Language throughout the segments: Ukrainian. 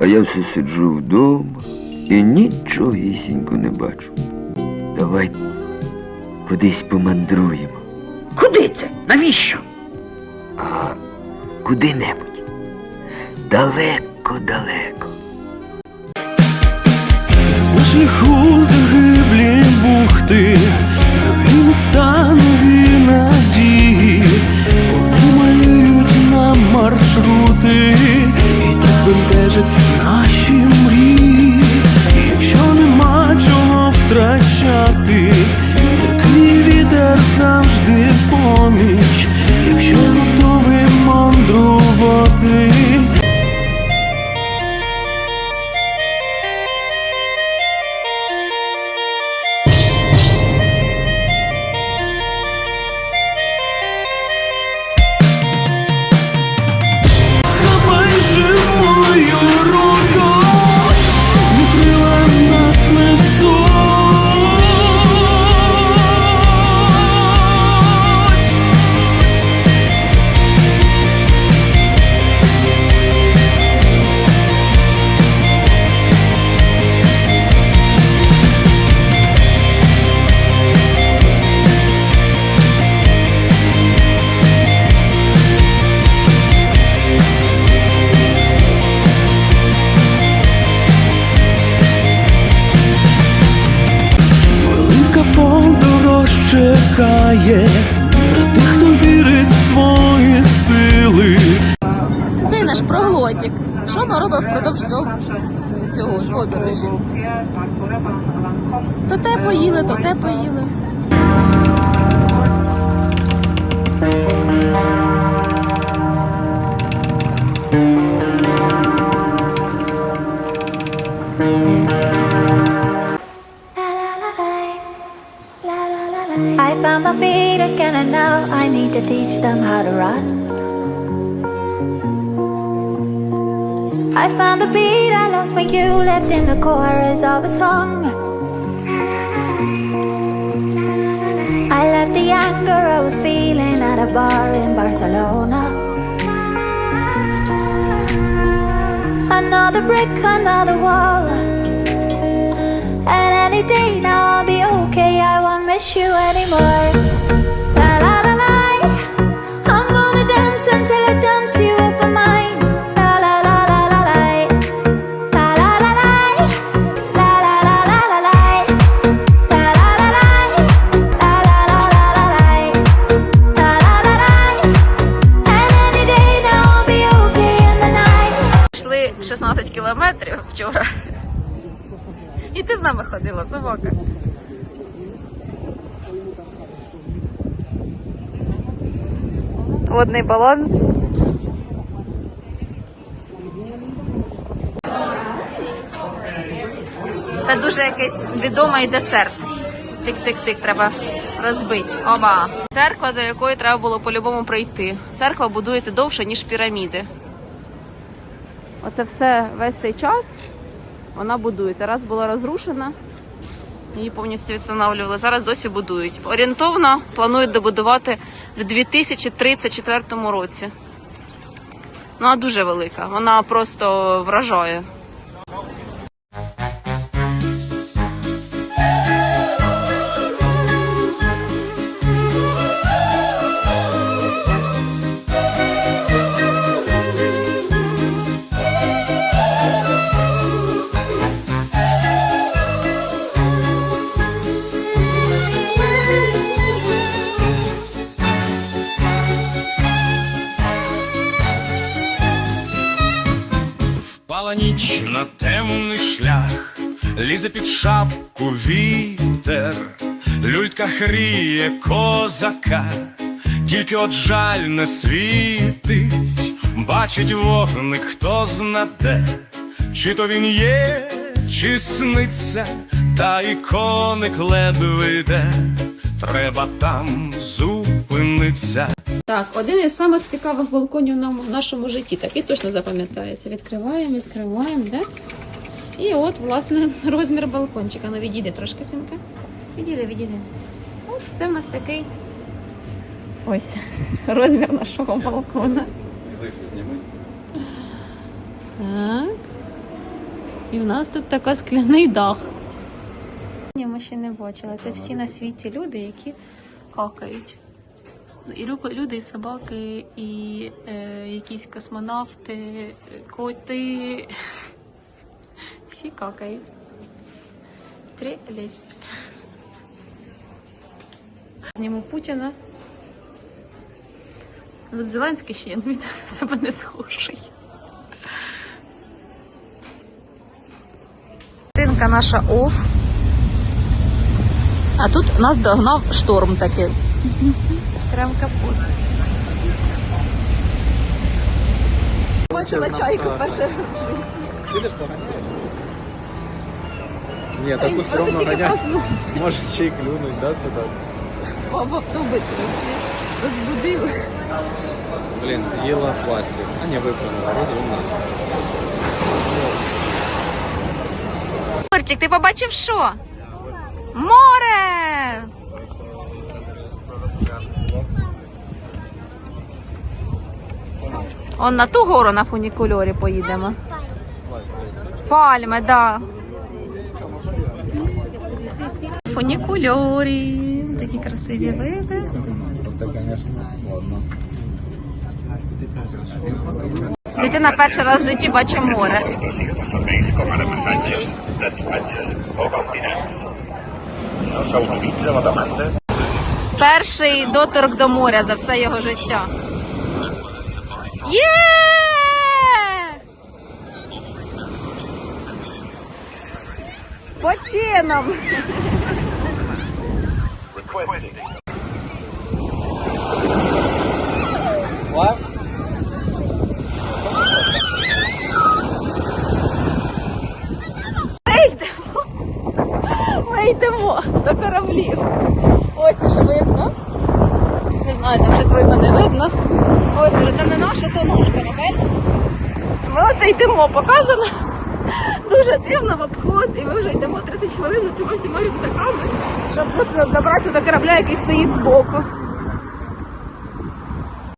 А я все сиджу вдома і нічогісінько не бачу. Давай кудись помандруємо. Куди це? Навіщо? А куди-небудь. Далеко-далеко. Шляху загиблі бухти, нові міста, нові надії, вони малюють нам маршрути і так бентежать Проглотик. Що ми робимо впродовж цього, цього подорожі? То те поїли, то те поїли. I found my feet again and now I need to teach them how to run. I found the beat I lost when you left in the chorus of a song. I left the anger I was feeling at a bar in Barcelona. Another brick, another wall. And any day now I'll be okay. I won't miss you anymore. La la la la. I'm gonna dance until I dance you with my кілометрів вчора. І ти з нами ходила, собака. Водний баланс. Це дуже якийсь відомий десерт. Тик-тик-тик, треба розбити. Оба. Церква, до якої треба було по-любому прийти. Церква будується довше, ніж піраміди. Оце все весь цей час вона будується. Раз була розрушена, її повністю відстановлювали. Зараз досі будують. Орієнтовно планують добудувати в 2034 році. Ну, а дуже велика. Вона просто вражає. Лізе під шапку вітер, люлька хріє козака, тільки от жаль не світить, бачить вогник, хто знаде, чи то він є, чи сниться, та і коник ледве йде, треба там зупиниться. Так, один із самих цікавих балконів в нашому житті. Такий точно запам'ятається. Відкриваємо, відкриваємо, да? І от, власне, розмір балкончика. Ну, відійди трошки, синка. Відійди, відійди. От це в нас такий. Ось розмір нашого балкона. Так. І в нас тут такий скляний дах. Ми ще не бачили. Це всі на світі люди, які какають. І люди, і собаки, і е, якісь космонавти, коти. Всі какають. Прелесть. Зніму Путіна. От Зеленський ще він на себе не схожий. Тинка наша оф. А тут нас догнав шторм такий. Прям капут. Бачила чайку перше. Ні, таку скромно тільки Може ще й клюнуть, да, це так? Спав автобус. Розбудив. Блін, з'їла пластик. А не виплюнула, розумна. Мурчик, ти побачив що? Море! Он на ту гору на фунікульорі поїдемо. Пальми, да. Фунікульорі. Такі красиві види. Це, звісно, ладно. Дитина перший раз в житті бачить море. Перший доторк до моря за все його життя. Є! Почином! Клас? Ми йдемо до кораблів. Ось уже видно. Не знаю, там щось видно, не видно. Ось це не наше, то наш корабель. Ми оце йдемо, показано. Дуже дивно в обход, і ми вже йдемо 30 хвилин за цими всіма рюкзаками, щоб добратися до корабля, який стоїть збоку.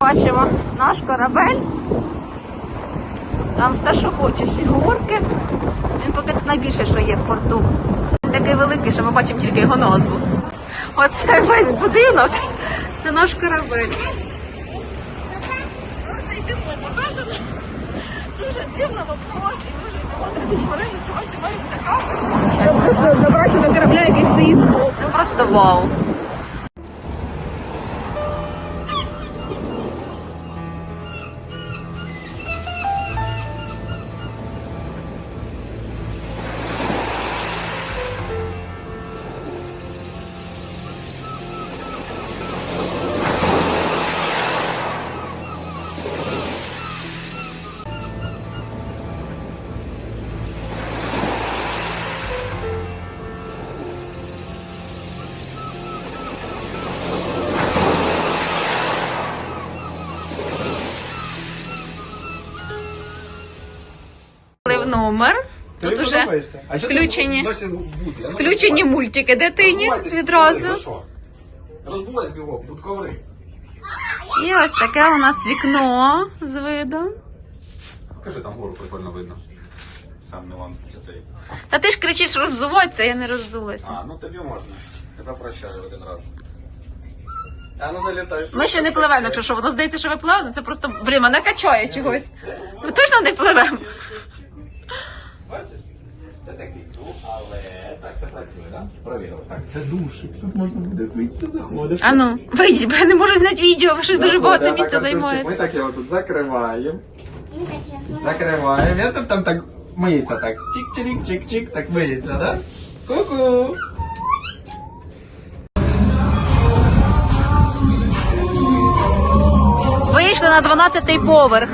Бачимо наш корабель. Там все, що хочеш, і горки. Він поки тут найбільше, що є в порту. Він такий великий, що ми бачимо тільки його назву. Оце весь будинок. Це наш корабель. Дуже дивно в обход, і ми вже йдемо 30 хвилин за щоб до корабля, який стоїть. Це просто вау. Номер. Тут уже включені, включені мультики дитині відразу. Роздулась бігом, тут коври. І ось таке у нас вікно з видом. Покажи, там гору прикольно видно. Сам Мілан цей. Та ти ж кричиш роззуватися, я не роззулася. А, ну тобі можна. Тебе прощаю один раз. А ну залітай. Ми ще не пливемо, якщо що. Воно здається, що ми пливемо, це просто, блін, мене качає чогось. Ми точно не пливемо. Бачиш? Це такий дух, але так це працює, так? Так, це душик. Тут можна буде вийти, заходиш. А ну, вийдіть, бо я не можу зняти відео, ви щось дуже Заходить, багато а місця так, займаєте. Ми так його тут закриваємо. Закриваємо. Я там, там так миється так. Чик-чирик-чик-чик, так миється, да? Ку-ку. Вийшли на 12-й поверх.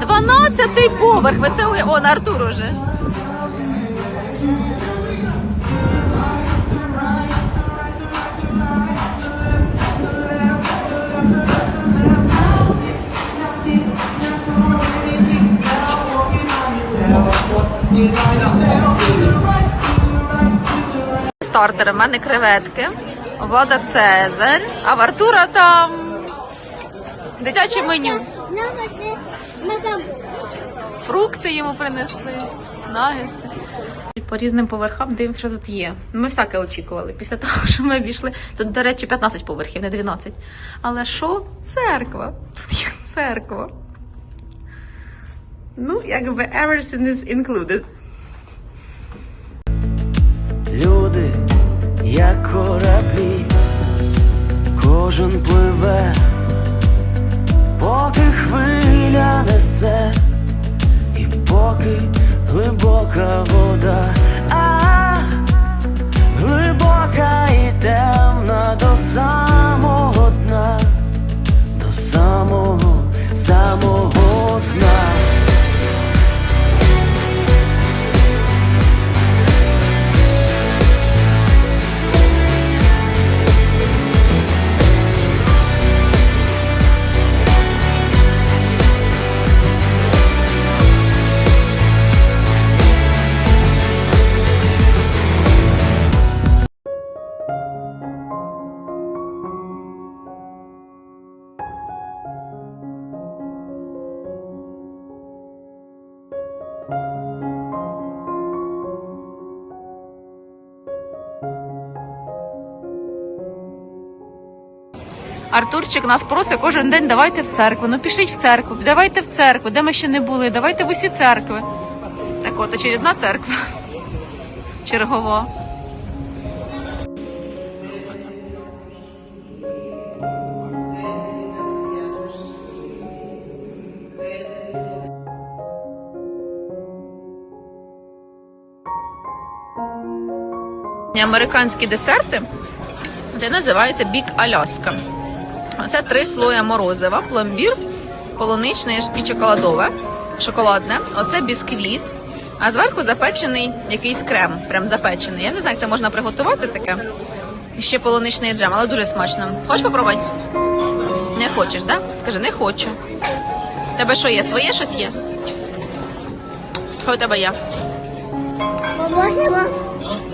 12-й поверх. Ви це уя- О, на Артур уже. Стартери, в мене креветки, влада Цезарь, а в Артура там дитяче меню. Фрукти йому принесли, нагетси. По різним поверхам дивимося, що тут є. Ми всяке очікували після того, що ми обійшли. Тут, до речі, 15 поверхів, не 12. Але що? Церква. Тут є церква. Ну, якби everything is included. Люди, як кораблі, кожен пливе, поки хвиля несе, і поки глибока вода, а глибока і темна до самого дна, до самого, самого дна. Артурчик нас просить кожен день давайте в церкву. Ну пішліть в церкву, давайте в церкву, де ми ще не були, давайте в усі церкви. Так от, очередна церква. Чергова. Американські десерти. Це називається бік Аляска. Це три слоя морозива, пломбір, полуничне і чоколадове, шоколадне. Оце бісквіт. А зверху запечений якийсь крем, прям запечений. Я не знаю, як це можна приготувати таке. Ще полуничний джем, але дуже смачно. Хочеш попробувати? Не хочеш, так? Да? Скажи, не хочу. У тебе що є? Своє щось є? Що у тебе є? Поможемо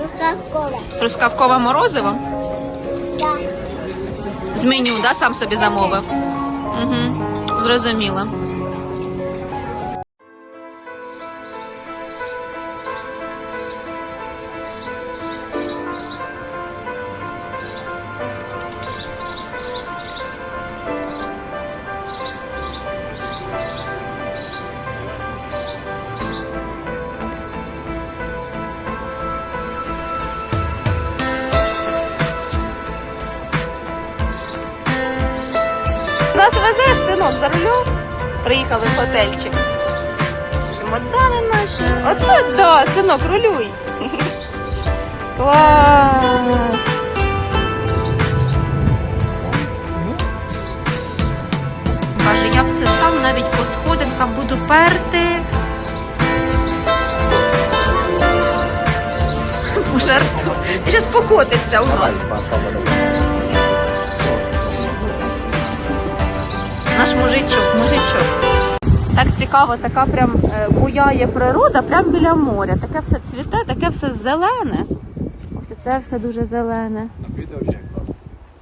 Рукавкове. Трускавкове морозиво? З меню, да, сам собі замовив? Угу. Зрозуміло. Приїхали в готельчик. Чемодани наші. Оце да, синок, рулюй. Клас. Каже, я все сам навіть по сходинкам буду перти. Боже, Артур, ти зараз покотишся у вас. Наш мужичок, мужичок. Так цікаво, така прям е, буяє природа, прям біля моря. Таке все цвіте, таке все зелене. Ось це все дуже зелене.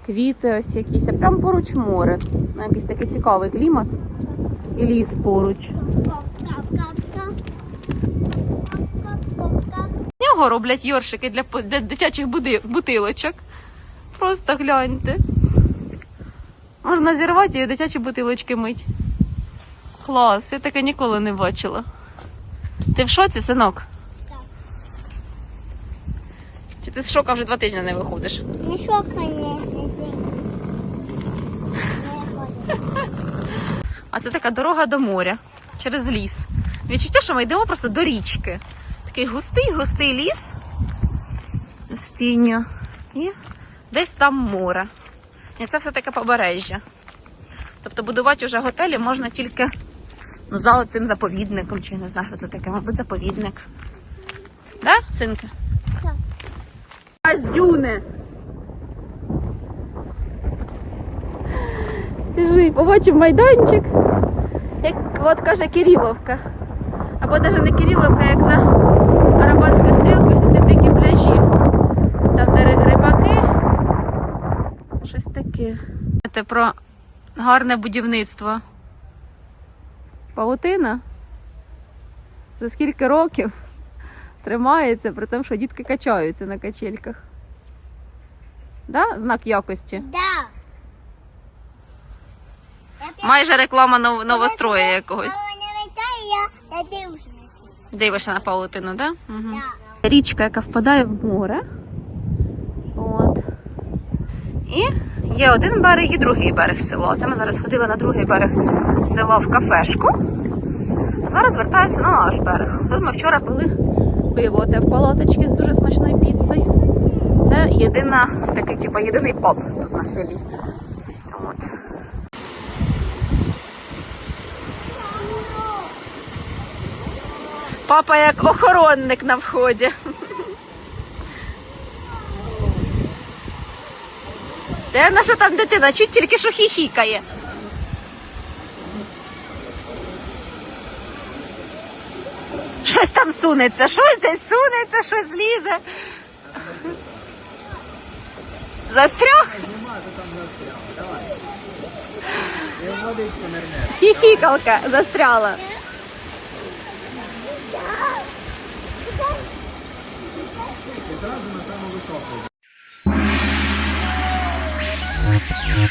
Квіти ось якісь, а прям поруч море. Ну, якийсь такий цікавий клімат. І ліс поруч. З нього роблять йоршики для, для дитячих бутилочок. Просто гляньте. Можна зірвати і дитячі бутилочки мить. Клас, я таке ніколи не бачила. Ти в шоці, синок? Так. Чи ти з шока вже два тижні не виходиш? Не шокані. А це така дорога до моря через ліс. Відчуття, що ми йдемо просто до річки. Такий густий, густий ліс з тінню. І десь там море. І це все таке побережжя. Тобто будувати вже готелі можна тільки ну, за цим заповідником, чи не знаю, що це таке, мабуть, заповідник. Да, синки? Так. А з дюни. Жи, побачив майданчик, як от каже Кириловка. Або навіть не Кириловка, як за Арабатською стрілкою, всі ці дикі пляжі. Там, де рибаки. Щось таке. Це про гарне будівництво. Паутина? За скільки років тримається, при тому, що дітки качаються на качельках. Да? Знак якості. Да. Майже реклама нов- новостроя якогось. Я, дивлюся. Дивишся на паутину, да? Угу. Да. Річка, яка впадає в море. І є один берег і другий берег села. Це ми зараз ходили на другий берег села в кафешку. Зараз вертаємося на наш берег. Тут ми вчора пили пиво в палаточці з дуже смачною піцею. Це єдина, такий, типу, єдиний паб тут на селі. От. Папа як охоронник на вході. Де наша там дитина? Чуть тільки що хіхікає. Щось там сунеться, щось десь сунеться, щось лізе. Застряг? Хіхікалка застряла. Море,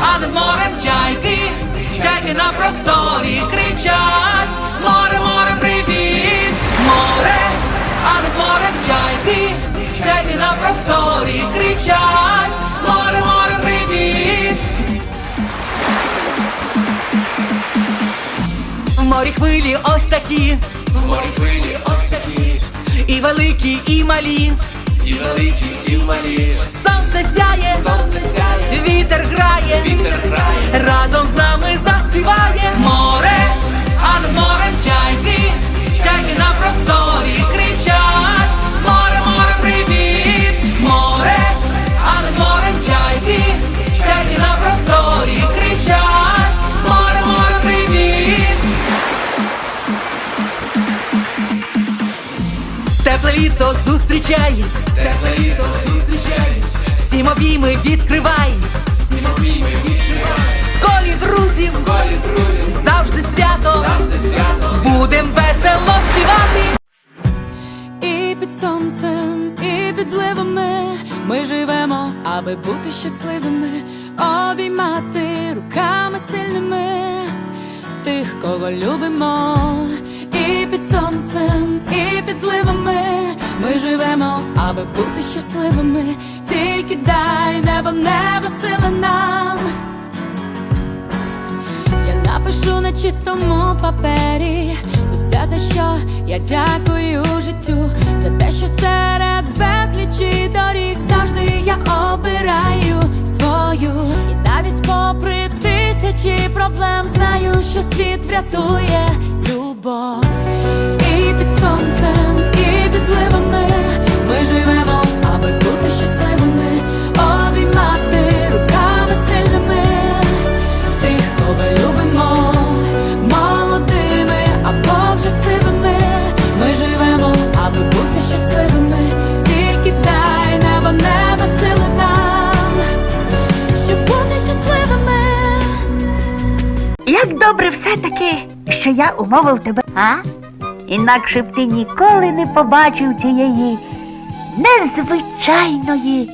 а над морем чайки, чайки на просторі кричать, море, море, привіт, море, а над морем чайки, чайки на просторі кричать, хвилі ось такі, в морі хвилі ось такі, і великі, і малі, і великі, і малі. Сонце сяє, сонце сяє, вітер грає, вітер грає, разом з нами заспіває. Море, а над морем чайки, чайки на просторі літо зустрічай, тепле літо зустрічай, всім обійми відкривай, всім обійми відкривай, в колі друзів, в колі друзів, завжди свято, завжди свято, будем весело співати. І під сонцем, і під зливами ми живемо, аби бути щасливими, обіймати руками сильними тих, кого любимо. І під сонцем, і під зливами ми живемо, аби бути щасливими. Тільки дай небо, небо сили нам. Я напишу на чистому папері усе, за що я дякую життю, за те, що серед безлічі доріг завжди я обираю свою. І навіть попри тисячі проблем знаю, що світ врятує любов. І під сонцем, умовив тебе, а? Інакше б ти ніколи не побачив тієї незвичайної.